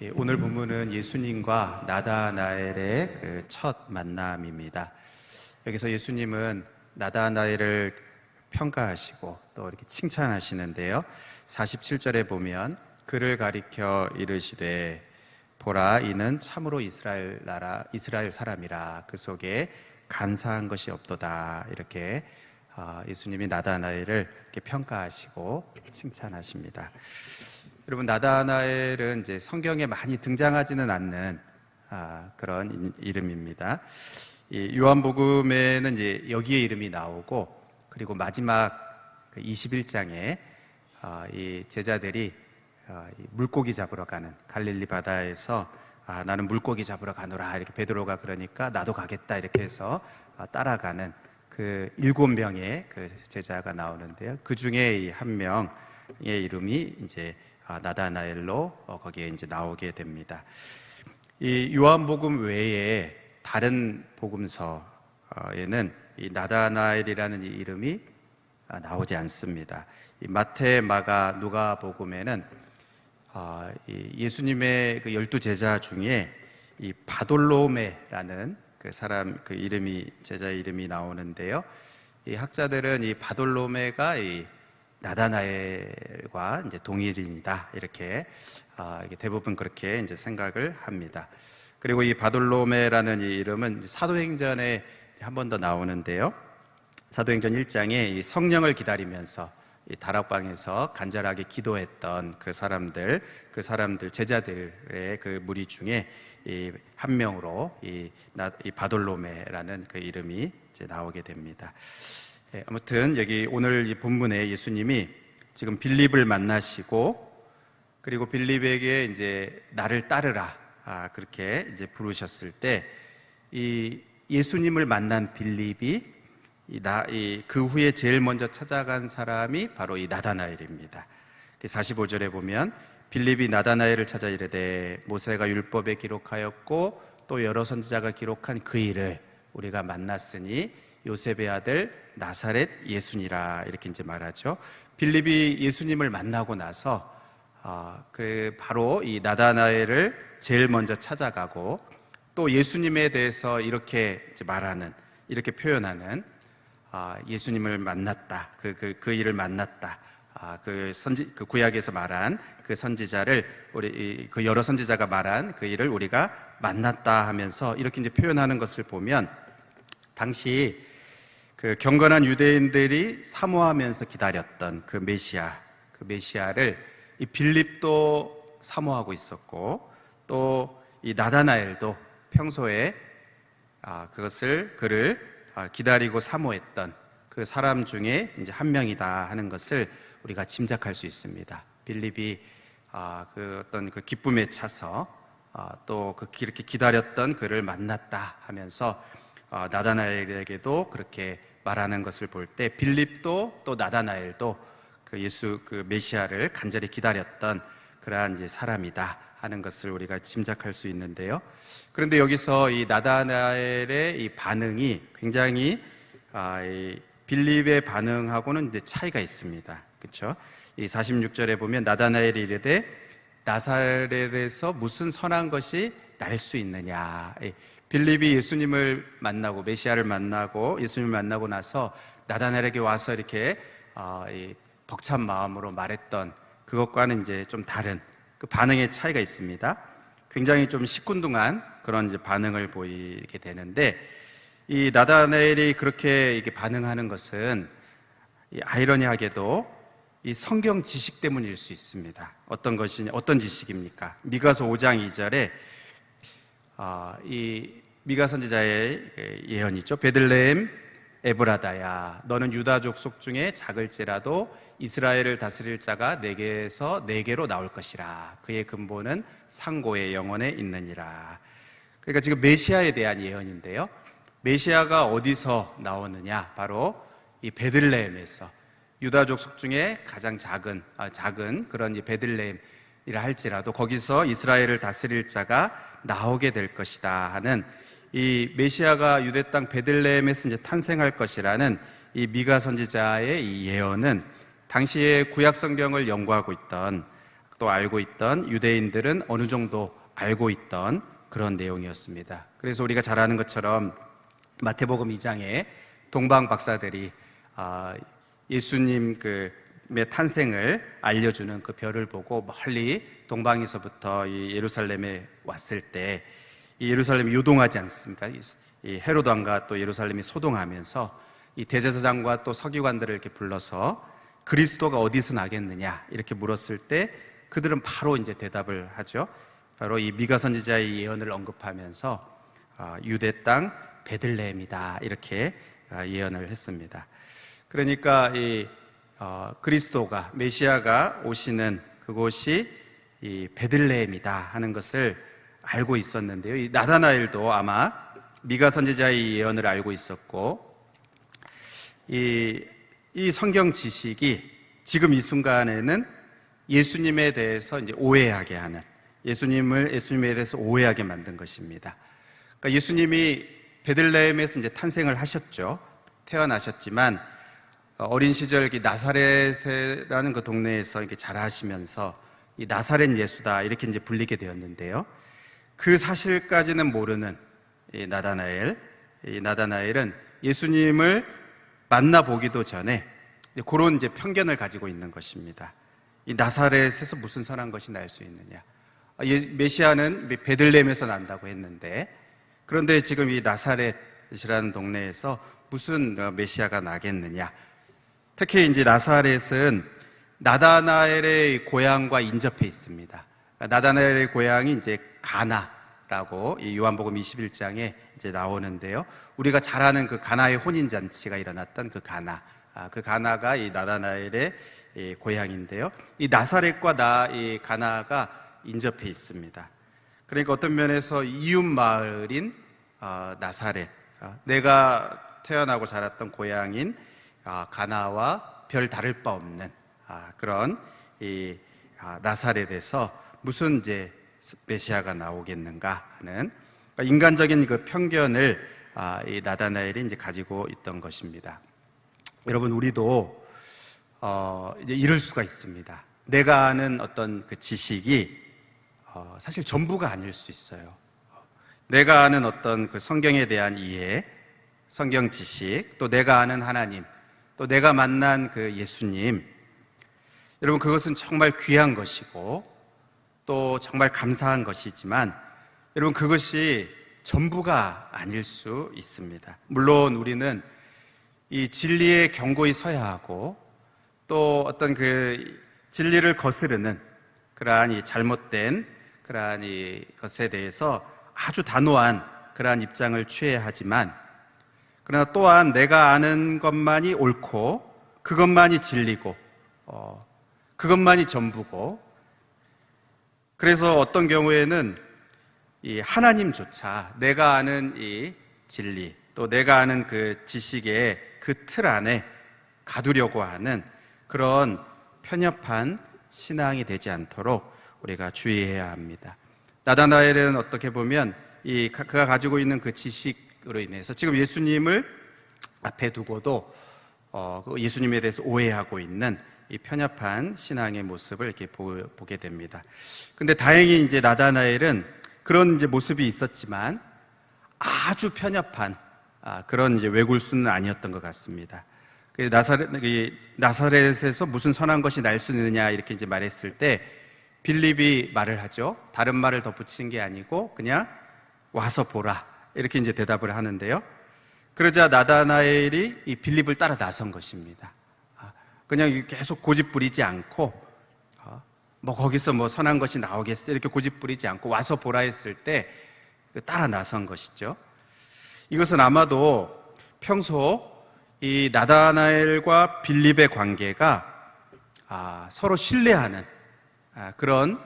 예, 오늘 본문은 예수님과 나다나엘의 그 첫 만남입니다. 여기서 예수님은 나다나엘을 평가하시고 또 이렇게 칭찬하시는데요. 47절에 보면 그를 가리켜 이르시되 보라 이는 참으로 이스라엘 나라 이스라엘 사람이라 그 속에 간사한 것이 없도다 이렇게 아, 예수님이 나다나엘을 이렇게 평가하시고 칭찬하십니다. 여러분 나다나엘은 이제 성경에 많이 등장하지는 않는 아, 그런 이- 이름입니다. 이 요한복음에는 이제 여기에 이름이 나오고 그리고 마지막 그 21장에 아, 이 제자들이 아, 이 물고기 잡으러 가는 갈릴리 바다에서 아, 나는 물고기 잡으러 가노라 이렇게 베드로가 그러니까 나도 가겠다 이렇게 해서 아, 따라가는 그 일곱 명의 그 제자가 나오는데요. 그 중에 한 명의 이름이 이제 아, 나다나엘로 어, 거기에 이제 나오게 됩니다. 이 요한복음 외에 다른 복음서에는 이 나다나엘이라는 이 이름이 아, 나오지 않습니다. 이 마태, 마가, 누가복음에는 아, 이 예수님의 그 열두 제자 중에 이 바돌로메라는 그 사람 그 이름이 제자 이름이 나오는데요. 이 학자들은 이 바돌로메가 이 나다나엘과 이제 동일인이다 이렇게 아, 이게 대부분 그렇게 이제 생각을 합니다. 그리고 이 바돌로메라는 이 이름은 사도행전에 한 번 더 나오는데요. 사도행전 1장에 이 성령을 기다리면서 이 다락방에서 간절하게 기도했던 그 사람들, 그 사람들 제자들의 그 무리 중에 이한 명으로 이, 나, 이 바돌로메라는 그 이름이 이제 나오게 됩니다. 예, 아무튼 여기 오늘 이 본문에 예수님이 지금 빌립을 만나시고 그리고 빌립에게 이제 나를 따르라 아, 그렇게 이제 부르셨을 때 이 예수님을 만난 빌립이 이 나, 이, 그 후에 제일 먼저 찾아간 사람이 바로 이 나다나엘입니다. 45절에 보면 빌립이 나다나엘을 찾아 이르되 모세가 율법에 기록하였고 또 여러 선지자가 기록한 그 일을 우리가 만났으니 요셉의 아들 나사렛 예수니라 이렇게 이제 말하죠. 빌립이 예수님을 만나고 나서 아, 그 바로 이 나다나엘을 제일 먼저 찾아가고 또 예수님에 대해서 이렇게 말하는 이렇게 표현하는 아, 예수님을 만났다. 그, 그, 그 일을 만났다. 아, 그 선지, 그 구약에서 말한 그 선지자를 우리, 이- 그 여러 선지자가 말한 그 일을 우리가 만났다 하면서 이렇게 이제 표현하는 것을 보면 당시 그 경건한 유대인들이 사모하면서 기다렸던 그 메시아, 그 메시아를 이 빌립도 사모하고 있었고 또 이 나다나엘도 평소에 아, 그것을 그를 아, 기다리고 사모했던 그 사람 중에 이제 한 명이다 하는 것을 우리가 짐작할 수 있습니다. 빌립이 아, 그 어떤 그 기쁨에 차서 아, 또그 이렇게 기다렸던 그를 만났다 하면서 아, 나다나엘에게도 그렇게 말하는 것을 볼 때 빌립도 또 나다나엘도 그 예수 그 메시아를 간절히 기다렸던 그러한 이제 사람이다 하는 것을 우리가 짐작할 수 있는데요. 그런데 여기서 이 나다나엘의 이 반응이 굉장히 아, 이 빌립의 반응하고는 이제 차이가 있습니다. 그렇죠? 이 46절에 보면 나다나엘이 이르되 나사렛에서 무슨 선한 것이 날 수 있느냐. 이 빌립이 예수님을 만나고 메시아를 만나고 예수님을 만나고 나서 나다나엘에게 와서 이렇게 아, 이 벅찬 마음으로 말했던 그것과는 이제 좀 다른 그 반응의 차이가 있습니다. 굉장히 좀 시큰둥한 그런 이제 반응을 보이게 되는데 이 나다나엘이 그렇게 이게 반응하는 것은 이 아이러니하게도 이 성경 지식 때문일 수 있습니다. 어떤 것이 어떤 지식입니까? 미가서 5장 2절에 아, 이 미가 선지자의 그 예언이죠. 베들레헴 에브라다야 너는 유다 족속 중에 작을지라도 이스라엘을 다스릴 자가 내게서 내게로 나올 것이라. 그의 근본은 상고의 영원에 있느니라. 그러니까 지금 메시아에 대한 예언인데요. 메시아가 어디서 나오느냐? 바로 이 베들레헴에서. 유다 족속 중에 가장 작은 아, 작은 그런 이 베들레헴이라 할지라도 거기서 이스라엘을 다스릴 자가 나오게 될 것이다 하는 이 메시아가 유대 땅 베들레헴에서 이제 탄생할 것이라는 이 미가 선지자의 이 예언은 당시에 구약 성경을 연구하고 있던 또 알고 있던 유대인들은 어느 정도 알고 있던 그런 내용이었습니다. 그래서 우리가 잘 아는 것처럼 마태복음 2장에 동방 박사들이 아, 예수님 그의 탄생을 알려주는 그 별을 보고 멀리 동방에서부터 이 예루살렘에 왔을 때 이 예루살렘이 요동하지 않습니까? 이- 이 헤로드 왕과 또 예루살렘이 소동하면서 이 대제사장과 또 서기관들을 이렇게 불러서 그리스도가 어디서 나겠느냐 이렇게 물었을 때 그들은 바로 이제 대답을 하죠. 바로 이 미가 선지자의 예언을 언급하면서 아, 유대 땅 베들레헴이다 이렇게 아, 예언을 했습니다. 그러니까 이 어, 그리스도가 메시아가 오시는 그곳이 이 베들레헴이다 하는 것을 알고 있었는데요. 이 나다나엘도 아마 미가 선지자의 예언을 알고 있었고 이, 이 성경 지식이 지금 이 순간에는 예수님에 대해서 이제 오해하게 하는 예수님을 예수님에 대해서 오해하게 만든 것입니다. 그러니까 예수님이 베들레헴에서 이제 탄생을 하셨죠. 태어나셨지만 어, 어린 시절 이 나사렛이라는 그 동네에서 이렇게 자라시면서 이 나사렛 예수다 이렇게 이제 불리게 되었는데요. 그 사실까지는 모르는 이 나다나엘, 이 나다나엘은 예수님을 만나 보기도 전에 이제 그런 이제 편견을 가지고 있는 것입니다. 이 나사렛에서 무슨 선한 것이 날 수 있느냐? 아, 예- 메시아는 베들레헴에서 난다고 했는데 그런데 지금 이 나사렛이라는 동네에서 무슨 어, 메시아가 나겠느냐? 특히 이제 나사렛은 나다나엘의 고향과 인접해 있습니다. 나다나엘의 고향이 이제 가나라고 이 요한복음 21장에 이제 나오는데요. 우리가 잘 아는 그 가나의 혼인 잔치가 일어났던 그 가나, 아, 그 가나가 이 나다나엘의 이 고향인데요. 이 나사렛과 나 이 가나가 인접해 있습니다. 그러니까 어떤 면에서 이웃 마을인 어, 나사렛, 아, 내가 태어나고 자랐던 고향인 아, 가나와 별 다를 바 없는 아, 그런 이 아, 나사렛에서 무슨 이제 메시아가 나오겠는가 하는 그러니까 인간적인 그 편견을 아, 이 나다나엘이 이제 가지고 있던 것입니다. 여러분 우리도 어, 이제 이럴 수가 있습니다. 내가 아는 어떤 그 지식이 어, 사실 전부가 아닐 수 있어요. 내가 아는 어떤 그 성경에 대한 이해, 성경 지식, 또 내가 아는 하나님, 또 내가 만난 그 예수님, 여러분 그것은 정말 귀한 것이고 또 정말 감사한 것이지만 여러분 그것이 전부가 아닐 수 있습니다. 물론 우리는 이 진리에 경고히 서야 하고 또 어떤 그 진리를 거스르는 그러한 이 잘못된 그러한 이 것에 대해서 아주 단호한 그러한 입장을 취해야 하지만 그러나 또한 내가 아는 것만이 옳고 그것만이 진리고 어, 그것만이 전부고 그래서 어떤 경우에는 이 하나님조차 내가 아는 이 진리 또 내가 아는 그 지식의 그 틀 안에 가두려고 하는 그런 편협한 신앙이 되지 않도록 우리가 주의해야 합니다. 나다나엘은 어떻게 보면 이 가- 그가 가지고 있는 그 지식으로 인해서 지금 예수님을 앞에 두고도 어, 그 예수님에 대해서 오해하고 있는 이 편협한 신앙의 모습을 이렇게 보, 보게 됩니다. 근데 다행히 이제 나다나엘은 그런 이제 모습이 있었지만 아주 편협한 아, 그런 이제 외골수는 아니었던 것 같습니다. 그 나사렛, 이 나사렛에서 무슨 선한 것이 날 수 있느냐 이렇게 이제 말했을 때 빌립이 말을 하죠. 다른 말을 덧붙이는 게 아니고 그냥 와서 보라 이렇게 이제 대답을 하는데요. 그러자 나다나엘이 이 빌립을 따라 나선 것입니다. 아, 그냥 계속 고집 부리지 않고 어, 뭐 거기서 뭐 선한 것이 나오겠어 이렇게 고집 부리지 않고 와서 보라 했을 때 따라 나선 것이죠. 이것은 아마도 평소 이 나다나엘과 빌립의 관계가 아, 서로 신뢰하는 아, 그런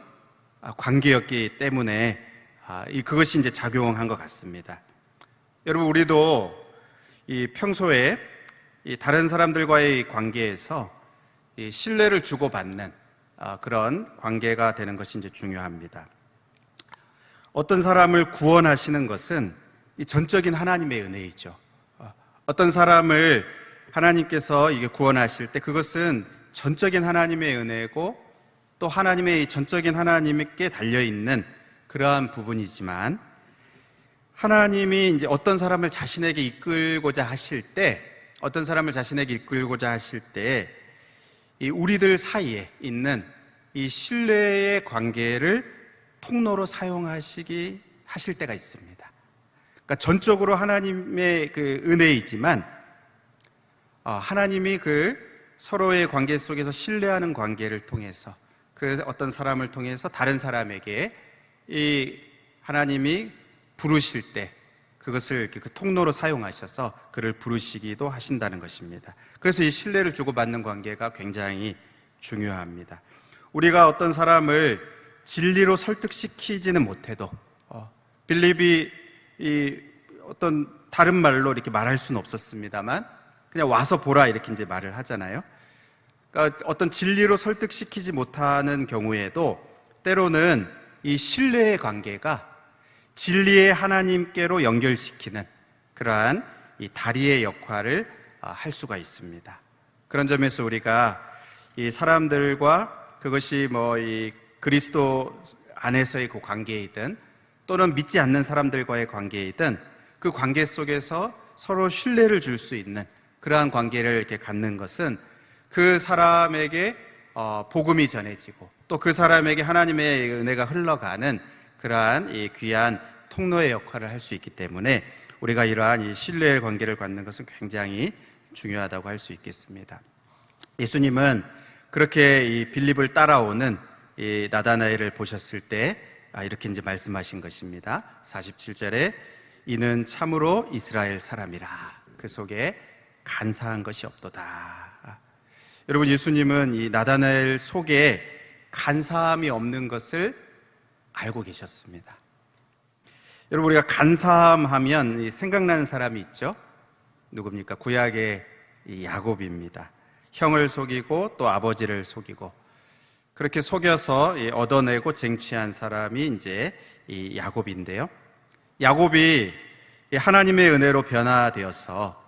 아, 관계였기 때문에 아, 이 그것이 이제 작용한 것 같습니다. 여러분 우리도 이 평소에 이 다른 사람들과의 관계에서 이 신뢰를 주고받는 아, 그런 관계가 되는 것이 이제 중요합니다. 어떤 사람을 구원하시는 것은 이 전적인 하나님의 은혜이죠. 어, 어떤 사람을 하나님께서 이게 구원하실 때 그것은 전적인 하나님의 은혜고 또 하나님의 이 전적인 하나님께 달려 있는 그러한 부분이지만 하나님이 이제 어떤 사람을 자신에게 이끌고자 하실 때 어떤 사람을 자신에게 이끌고자 하실 때이 우리들 사이에 있는 이 신뢰의 관계를 통로로 사용하시기 하실 때가 있습니다. 그러니까 전적으로 하나님의 그 은혜이지만 어, 하나님이 그 서로의 관계 속에서 신뢰하는 관계를 통해서 그 어떤 사람을 통해서 다른 사람에게 이 하나님이 부르실 때 그것을 그 통로로 사용하셔서 그를 부르시기도 하신다는 것입니다. 그래서 이 신뢰를 주고받는 관계가 굉장히 중요합니다. 우리가 어떤 사람을 진리로 설득시키지는 못해도 어, 빌립이 이 어떤 다른 말로 이렇게 말할 수는 없었습니다만 그냥 와서 보라 이렇게 이제 말을 하잖아요. 그러니까 어떤 진리로 설득시키지 못하는 경우에도 때로는 이 신뢰의 관계가 진리의 하나님께로 연결시키는 그러한 이 다리의 역할을 아, 할 수가 있습니다. 그런 점에서 우리가 이 사람들과 그것이 뭐 이 그리스도 안에서의 그 관계이든 또는 믿지 않는 사람들과의 관계이든 그 관계 속에서 서로 신뢰를 줄 수 있는 그러한 관계를 이렇게 갖는 것은 그 사람에게 어, 복음이 전해지고 또 그 사람에게 하나님의 은혜가 흘러가는 그러한 이 귀한 통로의 역할을 할 수 있기 때문에 우리가 이러한 이 신뢰의 관계를 갖는 것은 굉장히 중요하다고 할 수 있겠습니다. 예수님은 그렇게 이 빌립을 따라오는 이 나다나엘을 보셨을 때 아, 이렇게 이제 말씀하신 것입니다. 47절에 이는 참으로 이스라엘 사람이라 그 속에 간사한 것이 없도다. 여러분 예수님은 이 나다나엘 속에 간사함이 없는 것을 알고 계셨습니다. 여러분 우리가 간사함하면 생각나는 사람이 있죠. 누굽니까? 구약의 야곱입니다. 형을 속이고 또 아버지를 속이고 그렇게 속여서 얻어내고 쟁취한 사람이 이제 이 야곱인데요. 야곱이 하나님의 은혜로 변화되어서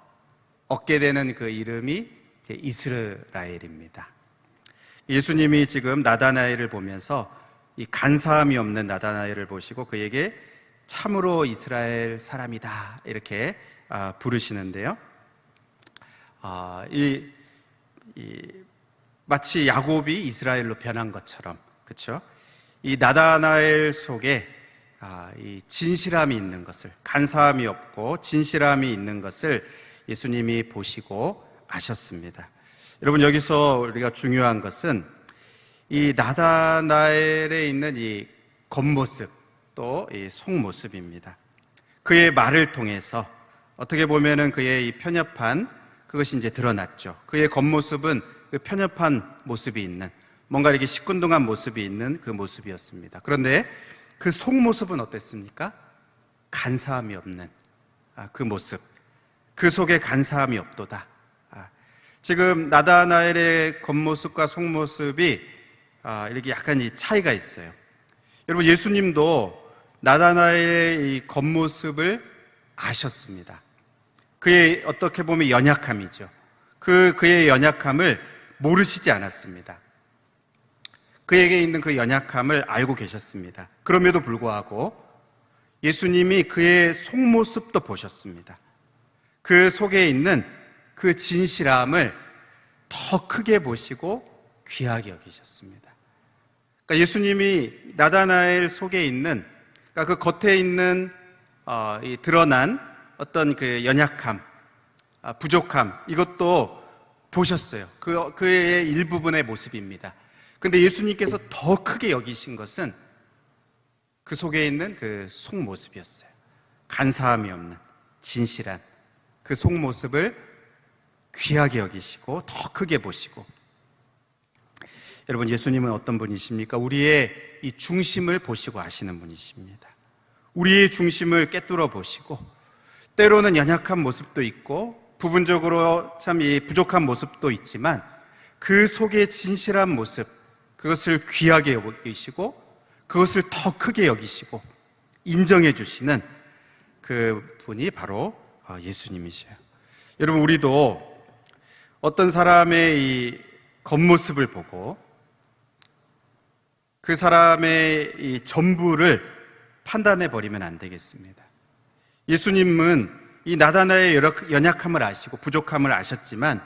얻게 되는 그 이름이 이스라엘입니다. 예수님이 지금 나다나엘을 보면서 이 간사함이 없는 나다나엘을 보시고 그에게 참으로 이스라엘 사람이다 이렇게 아, 부르시는데요. 아, 이, 이, 마치 야곱이 이스라엘로 변한 것처럼 그렇죠? 이 나다나엘 속에 아, 이 진실함이 있는 것을 간사함이 없고 진실함이 있는 것을 예수님이 보시고 아셨습니다. 여러분 여기서 우리가 중요한 것은 이 나다나엘에 있는 이 겉모습 또 이 속모습입니다. 그의 말을 통해서 어떻게 보면은 그의 이 편협한 그것이 이제 드러났죠. 그의 겉모습은 그 편협한 모습이 있는 뭔가 이렇게 시큰둥한 모습이 있는 그 모습이었습니다. 그런데 그 속모습은 어땠습니까? 간사함이 없는 아, 그 모습. 그 속에 간사함이 없도다. 아, 지금 나다나엘의 겉모습과 속모습이 아, 이렇게 약간 이 차이가 있어요. 여러분 예수님도 나다나엘의 이 겉모습을 아셨습니다. 그의 어떻게 보면 연약함이죠. 그 그의 연약함을 모르시지 않았습니다. 그에게 있는 그 연약함을 알고 계셨습니다. 그럼에도 불구하고 예수님이 그의 속모습도 보셨습니다. 그 속에 있는 그 진실함을 더 크게 보시고 귀하게 여기셨습니다. 그러니까 예수님이 나다나엘 속에 있는 그러니까 그 겉에 있는 어, 이 드러난 어떤 그 연약함, 아, 부족함 이것도 보셨어요. 그 그의 일부분의 모습입니다. 근데 예수님께서 더 크게 여기신 것은 그 속에 있는 그 속모습이었어요. 간사함이 없는 진실한 그 속모습을 귀하게 여기시고 더 크게 보시고 여러분 예수님은 어떤 분이십니까? 우리의 이 중심을 보시고 아시는 분이십니다. 우리의 중심을 깨뚫어 보시고 때로는 연약한 모습도 있고 부분적으로 참 이 부족한 모습도 있지만 그 속에 진실한 모습 그것을 귀하게 여기시고 그것을 더 크게 여기시고 인정해 주시는 그 분이 바로 어, 예수님이셔요. 여러분 우리도 어떤 사람의 이 겉모습을 보고 그 사람의 이 전부를 판단해 버리면 안 되겠습니다. 예수님은 이 나다나의 연약함을 아시고 부족함을 아셨지만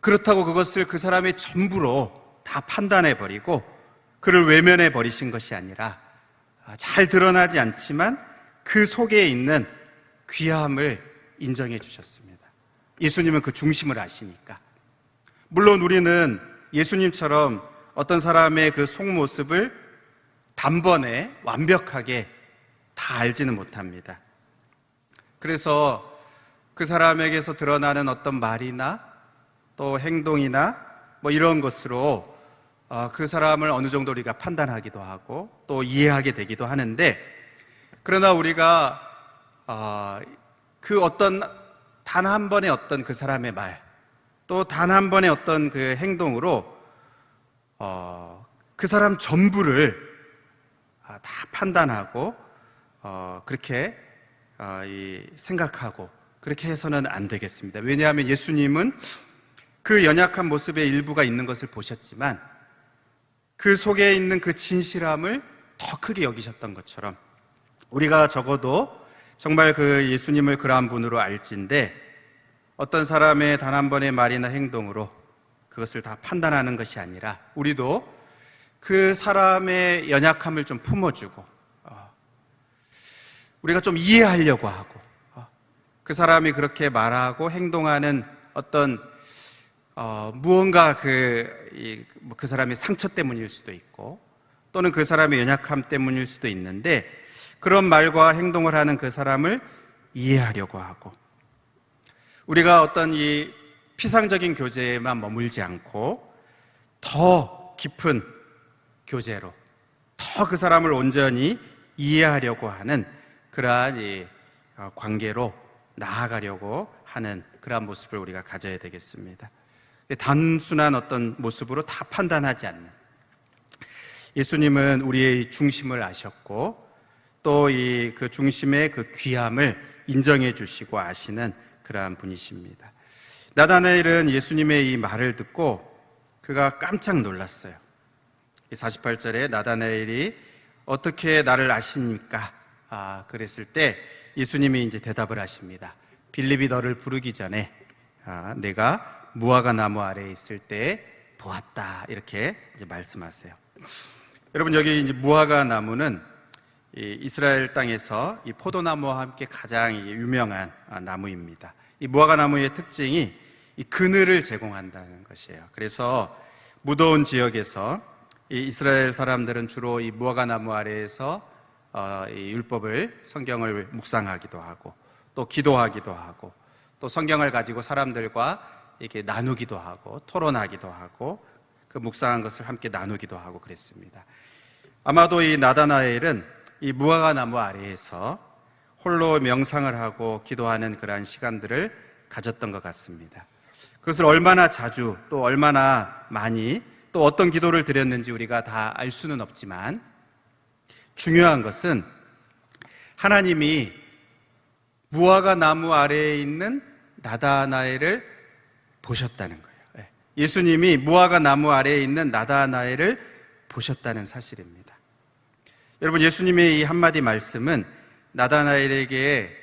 그렇다고 그것을 그 사람의 전부로 다 판단해 버리고 그를 외면해 버리신 것이 아니라 아, 잘 드러나지 않지만 그 속에 있는 귀함을 인정해 주셨습니다. 예수님은 그 중심을 아시니까. 물론 우리는 예수님처럼 어떤 사람의 그 속모습을 단번에 완벽하게 다 알지는 못합니다. 그래서 그 사람에게서 드러나는 어떤 말이나 또 행동이나 뭐 이런 것으로 어, 그 사람을 어느 정도 우리가 판단하기도 하고 또 이해하게 되기도 하는데 그러나 우리가 어, 그 어떤 단 한 번의 어떤 그 사람의 말 또 단 한 번의 어떤 그 행동으로 어, 그 사람 전부를 아, 다 판단하고 어, 그렇게 어, 이 생각하고 그렇게 해서는 안 되겠습니다. 왜냐하면 예수님은 그 연약한 모습의 일부가 있는 것을 보셨지만 그 속에 있는 그 진실함을 더 크게 여기셨던 것처럼 우리가 적어도 정말 그 예수님을 그러한 분으로 알진데 어떤 사람의 단 한 번의 말이나 행동으로 그것을 다 판단하는 것이 아니라 우리도 그 사람의 연약함을 좀 품어주고 어, 우리가 좀 이해하려고 하고 어, 그 사람이 그렇게 말하고 행동하는 어떤 어, 무언가 그, 이, 뭐그 사람의 상처 때문일 수도 있고 또는 그 사람의 연약함 때문일 수도 있는데 그런 말과 행동을 하는 그 사람을 이해하려고 하고 우리가 어떤 이 피상적인 교제에만 머물지 않고 더 깊은 교제로 더 그 사람을 온전히 이해하려고 하는 그러한 이 어, 관계로 나아가려고 하는 그러한 모습을 우리가 가져야 되겠습니다. 단순한 어떤 모습으로 다 판단하지 않는 예수님은 우리의 중심을 아셨고 또 이 그 중심의 그 귀함을 인정해 주시고 아시는 그러한 분이십니다. 나다나엘은 예수님의 이 말을 듣고 그가 깜짝 놀랐어요. 48절에 나다나엘이 어떻게 나를 아십니까? 아, 그랬을 때 예수님이 이제 대답을 하십니다. 빌립이 너를 부르기 전에 아, 내가 무화과 나무 아래에 있을 때 보았다. 이렇게 이제 말씀하세요. 여러분 여기 이제 무화과 나무는 이 이스라엘 땅에서 이 포도나무와 함께 가장 이 유명한 아, 나무입니다. 이 무화과 나무의 특징이 이 그늘을 제공한다는 것이에요. 그래서 무더운 지역에서 이 이스라엘 사람들은 주로 이 무화과 나무 아래에서 어, 이 율법을 성경을 묵상하기도 하고 또 기도하기도 하고 또 성경을 가지고 사람들과 이렇게 나누기도 하고 토론하기도 하고 그 묵상한 것을 함께 나누기도 하고 그랬습니다. 아마도 이 나다나엘은 이 무화과 나무 아래에서 홀로 명상을 하고 기도하는 그러한 시간들을 가졌던 것 같습니다. 그것을 얼마나 자주 또 얼마나 많이 또 어떤 기도를 드렸는지 우리가 다 알 수는 없지만 중요한 것은 하나님이 무화과 나무 아래에 있는 나다나엘을 보셨다는 거예요. 예. 예수님이 무화과 나무 아래에 있는 나다나엘을 보셨다는 사실입니다. 여러분 예수님의 이 한마디 말씀은 나다나엘에게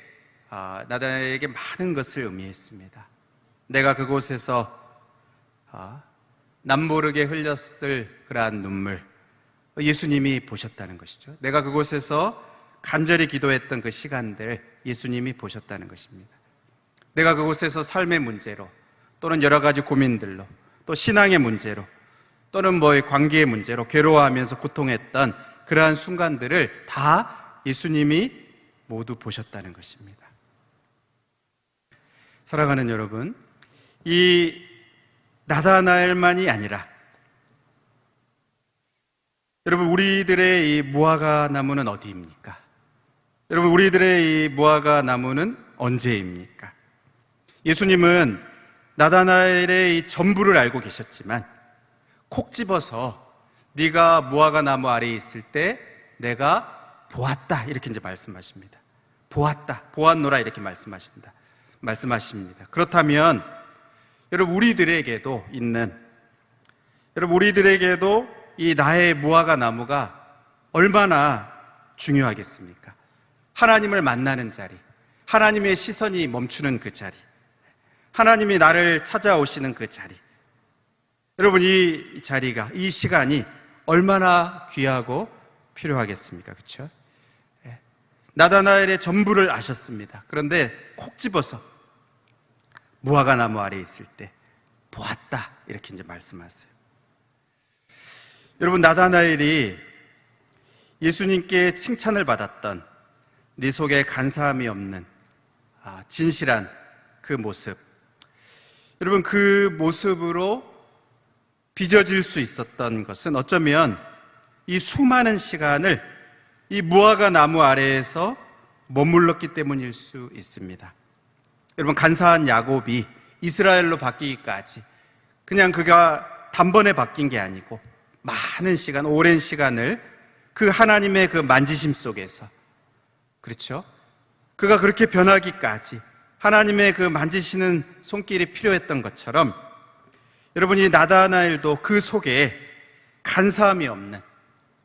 아, 나다나엘에게 많은 것을 의미했습니다. 내가 그곳에서 아, 남모르게 흘렸을 그러한 눈물 예수님이 보셨다는 것이죠. 내가 그곳에서 간절히 기도했던 그 시간들 예수님이 보셨다는 것입니다. 내가 그곳에서 삶의 문제로 또는 여러 가지 고민들로 또 신앙의 문제로 또는 뭐의 관계의 문제로 괴로워하면서 고통했던 그러한 순간들을 다 예수님이 모두 보셨다는 것입니다. 사랑하는 여러분, 이 나다나엘만이 아니라 여러분 우리들의 이 무화과 나무는 어디입니까? 여러분 우리들의 이 무화과 나무는 언제입니까? 예수님은 나다나엘의 이 전부를 알고 계셨지만 콕 집어서 네가 무화과 나무 아래에 있을 때 내가 보았다 이렇게 이제 말씀하십니다. 보았다, 보았노라 이렇게 말씀하신다. 말씀하십니다. 그렇다면 여러분 우리들에게도 있는 여러분 우리들에게도 이 나의 무화과 나무가 얼마나 중요하겠습니까? 하나님을 만나는 자리, 하나님의 시선이 멈추는 그 자리, 하나님이 나를 찾아오시는 그 자리. 여러분, 이 자리가, 이 시간이 얼마나 귀하고 필요하겠습니까? 그렇죠? 나다나엘의 전부를 아셨습니다. 그런데 콕 집어서 무화과 나무 아래 있을 때 보았다. 이렇게 이제 말씀하세요. 여러분, 나다나엘이 예수님께 칭찬을 받았던 네 속에 간사함이 없는 아, 진실한 그 모습. 여러분, 그 모습으로 빚어질 수 있었던 것은 어쩌면 이 수많은 시간을 이 무화과 나무 아래에서 머물렀기 때문일 수 있습니다. 여러분, 간사한 야곱이 이스라엘로 바뀌기까지 그냥 그가 단번에 바뀐 게 아니고 많은 시간, 오랜 시간을 그 하나님의 그 만지심 속에서 그렇죠? 그가 그렇게 변하기까지 하나님의 그 만지시는 손길이 필요했던 것처럼 여러분이 나다나엘도 그 속에 간사함이 없는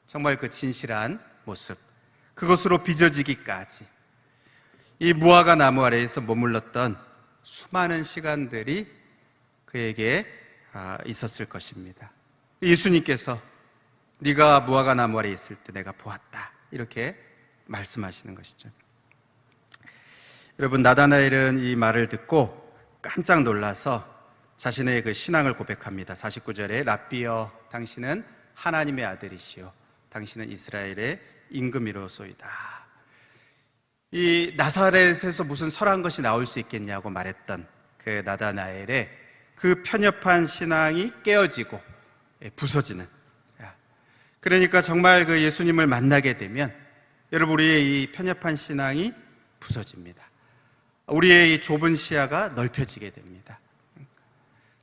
정말 그 진실한 모습 그것으로 빚어지기까지 이 무화과 나무 아래에서 머물렀던 수많은 시간들이 그에게 아, 있었을 것입니다. 예수님께서 네가 무화과 나무 아래 있을 때 내가 보았다 이렇게 말씀하시는 것이죠. 여러분 나다나엘은 이 말을 듣고 깜짝 놀라서 자신의 그 신앙을 고백합니다. 49절에 라비어 당신은 하나님의 아들이시요 당신은 이스라엘의 임금이로소이다. 이 나사렛에서 무슨 설한 것이 나올 수 있겠냐고 말했던 그 나다나엘의 그 편협한 신앙이 깨어지고 예, 부서지는. 그러니까 정말 그 예수님을 만나게 되면 여러분 우리의 이 편협한 신앙이 부서집니다. 우리의 이 좁은 시야가 넓혀지게 됩니다.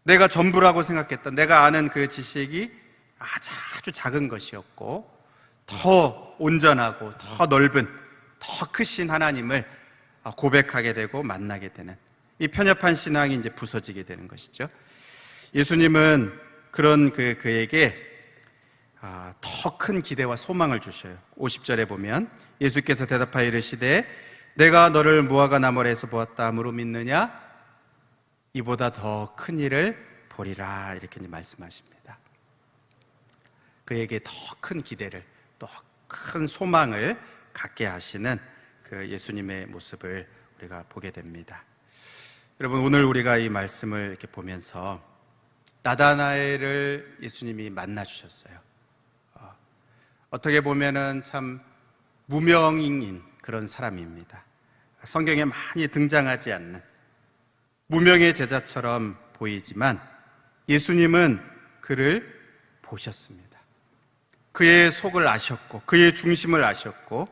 내가 전부라고 생각했던 내가 아는 그 지식이 아주 아주 작은 것이었고 더 온전하고 더 넓은 더 크신 하나님을 고백하게 되고 만나게 되는 이 편협한 신앙이 이제 부서지게 되는 것이죠. 예수님은 그런 그 그에게 아, 더큰 기대와 소망을 주셔요. 50절에 보면 예수께서 대답하여 이르시되 내가 너를 무화과 나무에서 보았다 함으로 믿느냐 이보다 더 큰 일을 보리라 이렇게 말씀하십니다. 그에게 더 큰 기대를 또 큰 소망을 갖게 하시는 그 예수님의 모습을 우리가 보게 됩니다. 여러분 오늘 우리가 이 말씀을 이렇게 보면서 나다나엘을 예수님이 만나 주셨어요. 어, 어떻게 보면은 참 무명인 그런 사람입니다. 성경에 많이 등장하지 않는 무명의 제자처럼 보이지만 예수님은 그를 보셨습니다. 그의 속을 아셨고 그의 중심을 아셨고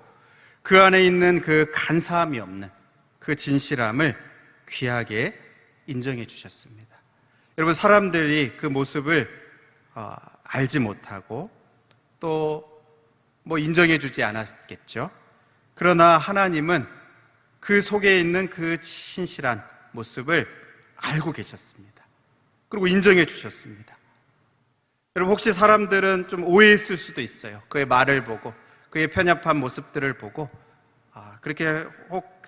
그 안에 있는 그 간사함이 없는 그 진실함을 귀하게 인정해 주셨습니다. 여러분 사람들이 그 모습을 어, 알지 못하고 또 뭐 인정해 주지 않았겠죠. 그러나 하나님은 그 속에 있는 그 신실한 모습을 알고 계셨습니다. 그리고 인정해 주셨습니다. 여러분 혹시 사람들은 좀 오해했을 수도 있어요. 그의 말을 보고 그의 편협한 모습들을 보고 아, 그렇게 혹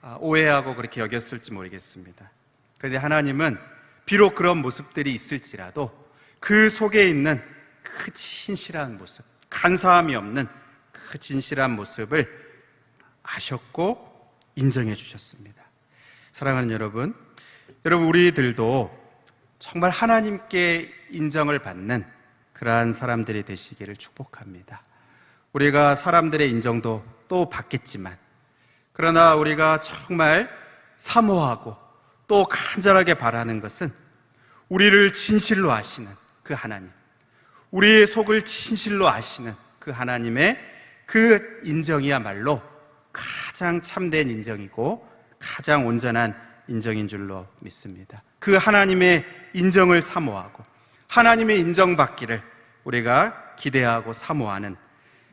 아, 오해하고 그렇게 여겼을지 모르겠습니다. 그런데 하나님은 비록 그런 모습들이 있을지라도 그 속에 있는 그 진실한 모습, 간사함이 없는 그 진실한 모습을 아셨고 인정해 주셨습니다. 사랑하는 여러분, 여러분 우리들도 정말 하나님께 인정을 받는 그러한 사람들이 되시기를 축복합니다. 우리가 사람들의 인정도 또 받겠지만, 그러나 우리가 정말 사모하고 또 간절하게 바라는 것은 우리를 진실로 아시는 그 하나님, 우리의 속을 진실로 아시는 그 하나님의 그 인정이야말로 가장 참된 인정이고 가장 온전한 인정인 줄로 믿습니다. 그 하나님의 인정을 사모하고 하나님의 인정받기를 우리가 기대하고 사모하는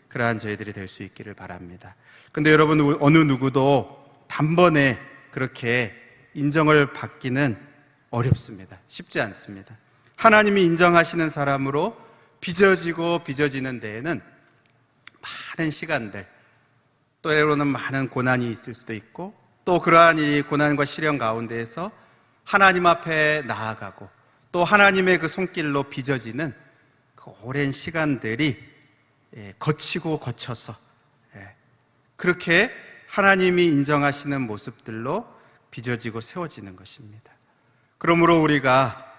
그러한 저희들이 될 수 있기를 바랍니다. 근데 여러분, 어느 누구도 단번에 그렇게 인정을 받기는 어렵습니다. 쉽지 않습니다. 하나님이 인정하시는 사람으로 빚어지고 빚어지는 데에는 많은 시간들, 또 때로는 많은 고난이 있을 수도 있고, 또 그러한 이 고난과 시련 가운데에서 하나님 앞에 나아가고, 또 하나님의 그 손길로 빚어지는 그 오랜 시간들이 예, 거치고 거쳐서 예, 그렇게 하나님이 인정하시는 모습들로 빚어지고 세워지는 것입니다. 그러므로 우리가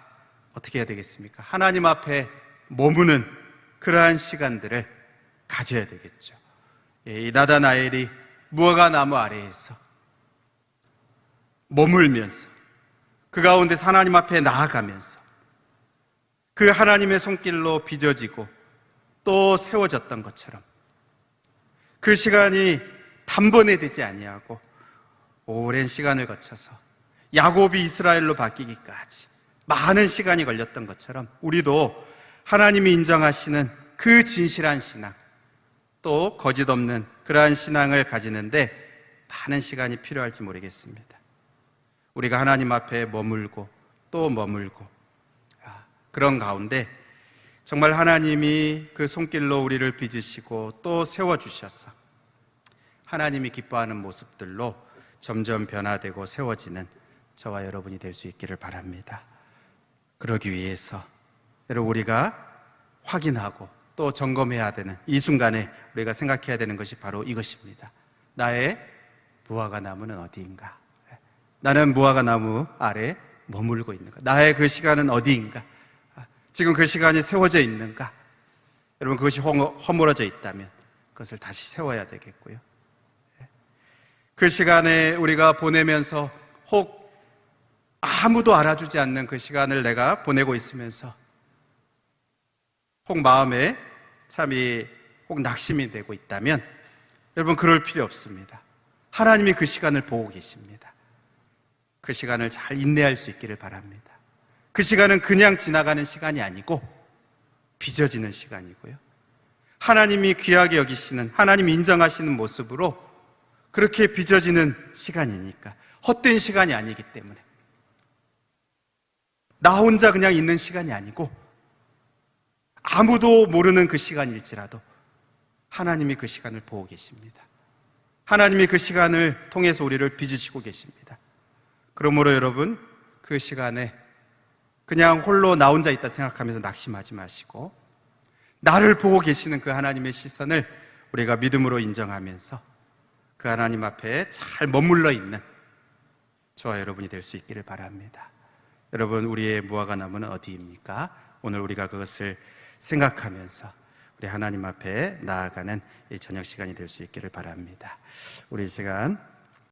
어떻게 해야 되겠습니까? 하나님 앞에 머무는 그러한 시간들을 가져야 되겠죠. 예, 이 나다나엘이 무화과 나무 아래에서 머물면서 그 가운데 하나님 앞에 나아가면서 그 하나님의 손길로 빚어지고 또 세워졌던 것처럼 그 시간이 단번에 되지 아니하고 오랜 시간을 거쳐서 야곱이 이스라엘로 바뀌기까지 많은 시간이 걸렸던 것처럼 우리도 하나님이 인정하시는 그 진실한 신앙 또 거짓 없는 그러한 신앙을 가지는데 많은 시간이 필요할지 모르겠습니다. 우리가 하나님 앞에 머물고 또 머물고 아, 그런 가운데 정말 하나님이 그 손길로 우리를 빚으시고 또 세워주셔서 하나님이 기뻐하는 모습들로 점점 변화되고 세워지는 저와 여러분이 될 수 있기를 바랍니다. 그러기 위해서 여러분 우리가 확인하고 또 점검해야 되는 이 순간에 우리가 생각해야 되는 것이 바로 이것입니다. 나의 무화과 나무는 어디인가? 나는 무화과 나무 아래 머물고 있는가? 나의 그 시간은 어디인가? 지금 그 시간이 세워져 있는가? 여러분 그것이 허물어져 있다면 그것을 다시 세워야 되겠고요. 그 시간에 우리가 보내면서 혹 아무도 알아주지 않는 그 시간을 내가 보내고 있으면서 혹 마음에 참이 혹 낙심이 되고 있다면 여러분 그럴 필요 없습니다. 하나님이 그 시간을 보고 계십니다. 그 시간을 잘 인내할 수 있기를 바랍니다. 그 시간은 그냥 지나가는 시간이 아니고 빚어지는 시간이고요. 하나님이 귀하게 여기시는 하나님 인정하시는 모습으로 그렇게 빚어지는 시간이니까 헛된 시간이 아니기 때문에 나 혼자 그냥 있는 시간이 아니고 아무도 모르는 그 시간일지라도 하나님이 그 시간을 보고 계십니다. 하나님이 그 시간을 통해서 우리를 빚으시고 계십니다. 그러므로 여러분 그 시간에 그냥 홀로 나 혼자 있다 생각하면서 낙심하지 마시고 나를 보고 계시는 그 하나님의 시선을 우리가 믿음으로 인정하면서 그 하나님 앞에 잘 머물러 있는 저와 여러분이 될 수 있기를 바랍니다. 여러분, 우리의 무화과 나무는 어디입니까? 오늘 우리가 그것을 생각하면서 우리 하나님 앞에 나아가는 이 저녁 시간이 될 수 있기를 바랍니다. 우리 시간